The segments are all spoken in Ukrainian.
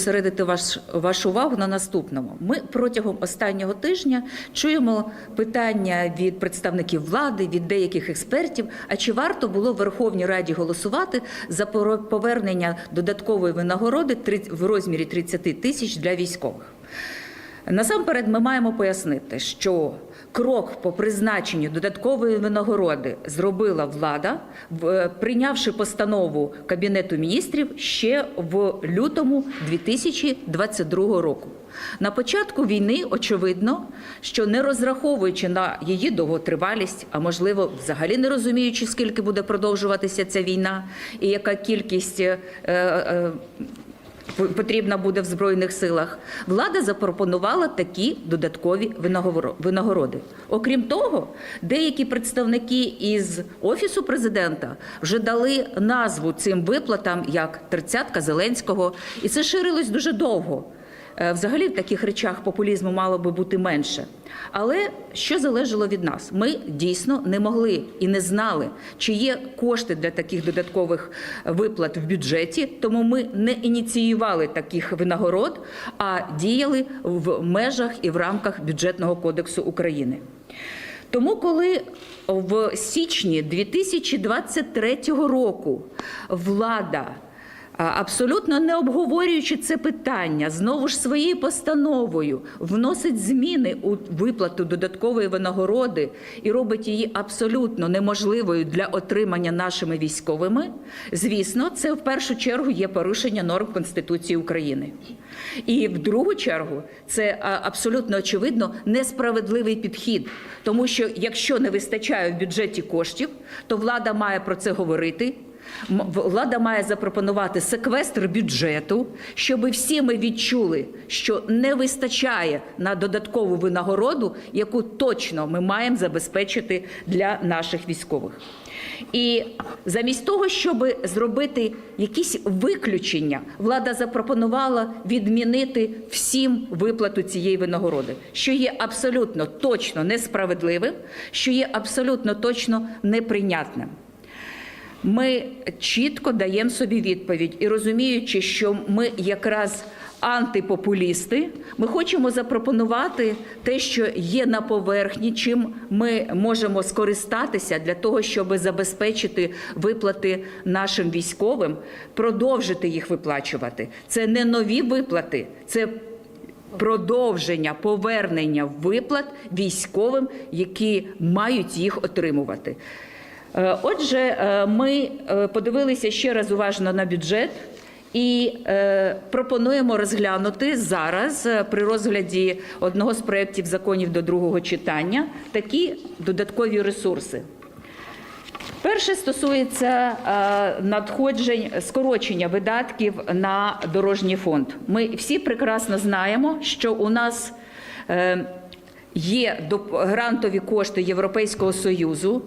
Зосередити ваш, вашу увагу на наступному. Ми протягом останнього тижня чуємо питання від представників влади, від деяких експертів. А чи варто було в Верховній Раді голосувати за повернення додаткової винагороди в розмірі 30 тисяч для військових? Насамперед, ми маємо пояснити, що крок по призначенню додаткової винагороди зробила влада, в- прийнявши постанову Кабінету міністрів ще в лютому 2022 року. На початку війни очевидно, що не розраховуючи на її довготривалість, а можливо, взагалі не розуміючи, скільки буде продовжуватися ця війна, і яка кількість. е, е, потрібна буде в збройних силах. Влада запропонувала такі додаткові винагоро- винагороди. Окрім того, деякі представники із офісу президента вже дали назву цим виплатам як тридцятка Зеленського, і це ширилось дуже довго. Е, Взагалі в таких речах популізму мало би бути менше. Але що залежало від нас? Ми дійсно не могли і не знали, чи є кошти для таких додаткових виплат в бюджеті, тому ми не ініціювали таких винагород, а діяли в межах і в рамках бюджетного кодексу України. Тому, коли в січні 2023 року влада Абсолютно не обговорюючи це питання, знову ж своєю постановою вносить зміни у виплату додаткової винагороди і робить її абсолютно неможливою для отримання нашими військовими. Звісно, це в першу чергу є порушення норм Конституції України. І в другу чергу це абсолютно очевидно несправедливий підхід, тому що якщо не вистачає в бюджеті коштів, то влада має про це говорити. Влада має запропонувати секвестр бюджету, щоб всі ми відчули, що не вистачає на додаткову винагороду, яку точно ми маємо забезпечити для наших військових. І замість того, щоб зробити якісь виключення, влада запропонувала відмінити всім виплату цієї винагороди, що є абсолютно точно несправедливим, що є абсолютно точно неприйнятним. Ми чітко даємо собі відповідь і розуміючи, що ми якраз антипопулісти, ми хочемо запропонувати те, що є на поверхні, чим ми можемо скористатися для того, щоб забезпечити виплати нашим військовим, продовжити їх виплачувати. Це не нові виплати, це продовження повернення виплат військовим, які мають їх отримувати. Е, Отже, е, ми е, подивилися ще раз уважно на бюджет і пропонуємо розглянути зараз при розгляді одного з проєктів законів до другого читання такі додаткові ресурси. Перше стосується надходжень скорочення видатків на дорожній фонд. Ми всі прекрасно знаємо, що у нас є грантові кошти Європейського союзу,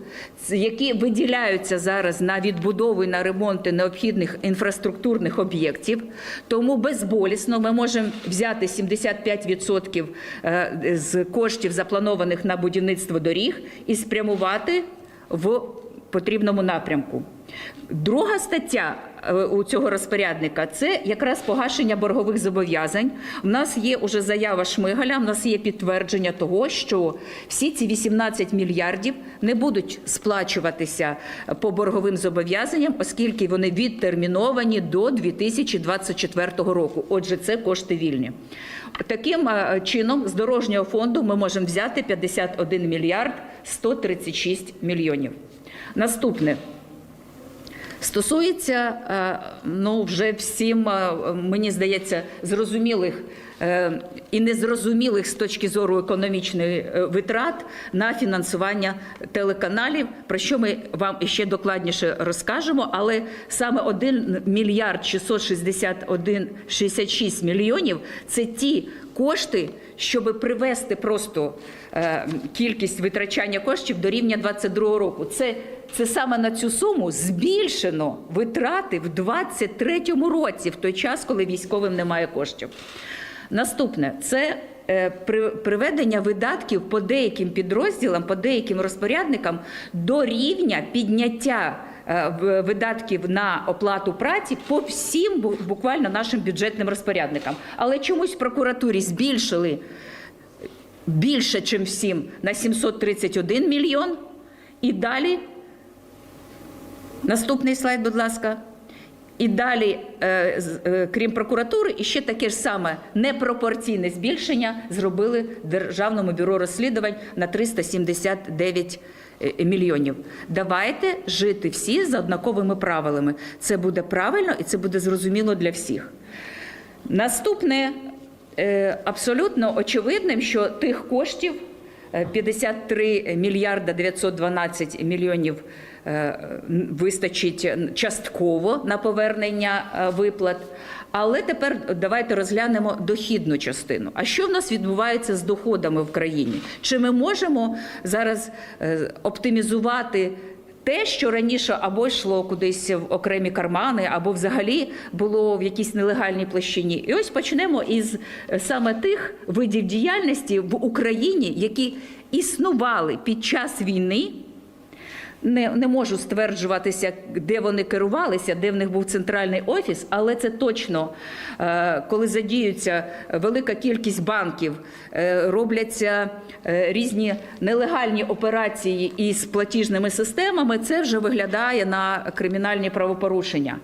які виділяються зараз на відбудову і на ремонти необхідних інфраструктурних об'єктів. Тому безболісно ми можемо взяти 75% е, з коштів, запланованих на будівництво доріг, і спрямувати в потрібному напрямку. Друга стаття е, у цього розпорядника це якраз погашення боргових зобов'язань. У нас є уже заява Шмигаля, у нас є підтвердження того, що всі ці 18 мільярдів не будуть сплачуватися по борговим зобов'язанням, оскільки вони відтерміновані до 2024 року. Отже, це кошти вільні. Таким е, чином, з дорожнього фонду ми можемо взяти 51 мільярд 136 мільйонів. Наступне. Стосується е, ну вже всім, е, мені здається, зрозумілих і незрозумілих з точки зору економічної е, витрат на фінансування телеканалів, про що ми вам іще докладніше розкажемо. Але саме 1 мільярд 661 66 мільйонів це ті кошти, щоб привести просто е, кількість витрачання коштів до рівня 2022 року. Це, це саме на цю суму збільшено витрати в 2023 році, в той час, коли військовим немає коштів. Наступне це е, приведення видатків по деяким підрозділам, по деяким розпорядникам до рівня підняття е, видатків на оплату праці по всім буквально нашим бюджетним розпорядникам. Але чомусь в прокуратурі збільшили більше, ніж всім, на 731 мільйон. І далі, наступний слайд, будь ласка. І далі, е, е, крім прокуратури, і ще таке ж саме непропорційне збільшення зробили Державному бюро розслідувань на 379 е, мільйонів. Давайте жити всі за однаковими правилами. Це буде правильно і це буде зрозуміло для всіх. Наступне абсолютно очевидним, що тих коштів 53 мільярда 912 мільйонів е, вистачить частково на повернення е, виплат. Але тепер давайте розглянемо дохідну частину. А що в нас відбувається з доходами в країні? Чи ми можемо зараз е, оптимізувати те, що раніше або йшло кудись в окремі кармани, або взагалі було в якійсь нелегальній площині. І ось почнемо із е, саме тих видів діяльності в Україні, які існували під час війни. Не, не можу стверджуватися, де вони керувалися, де в них був центральний офіс, але це точно, е, коли задіються велика кількість банків, е, робляться е, різні нелегальні операції із платіжними системами, це вже виглядає на кримінальні правопорушення.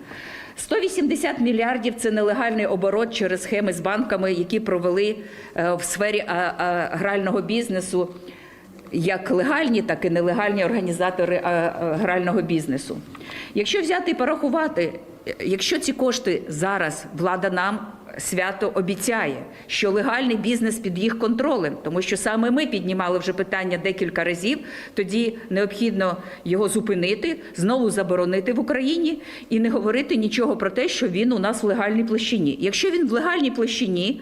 180 мільярдів це нелегальний оборот через схеми з банками, які провели в сфері грального бізнесу як легальні, так і нелегальні організатори е, е, грального бізнесу. Якщо взяти і порахувати, е, якщо ці кошти зараз влада нам свято обіцяє, що легальний бізнес під їх контролем, тому що саме ми піднімали вже питання декілька разів, тоді необхідно його зупинити, знову заборонити в Україні і не говорити нічого про те, що він у нас в легальній площині. Якщо він в легальній площині,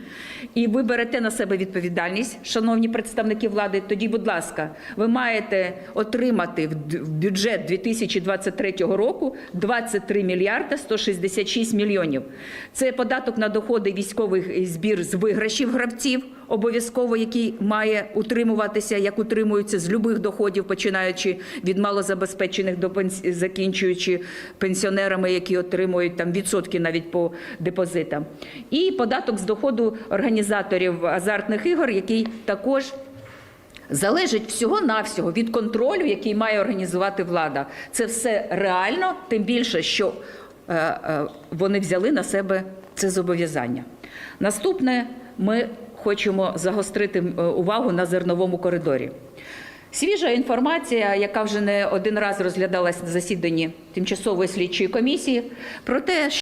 і ви берете на себе відповідальність, шановні представники влади, тоді, будь ласка, ви маєте отримати в бюджет 2023 року 23 мільярда 166 мільйонів. Це податок на доходи військових збір з виграшів гравців, обов'язково який має утримуватися, як утримуються з любих доходів, починаючи від малозабезпечених до пенс- закінчуючи пенсіонерами, які отримують там відсотки навіть по депозитам, і податок з доходу організаторів азартних ігор, який також залежить всього-навсього від контролю, який має організувати влада. Це все реально, тим більше, що е, е, вони взяли на себе це зобов'язання. Наступне ми хочемо загострити е, увагу на зерновому коридорі. Свіжа інформація, яка вже не один раз розглядалась на засіданні тимчасової слідчої комісії, про те,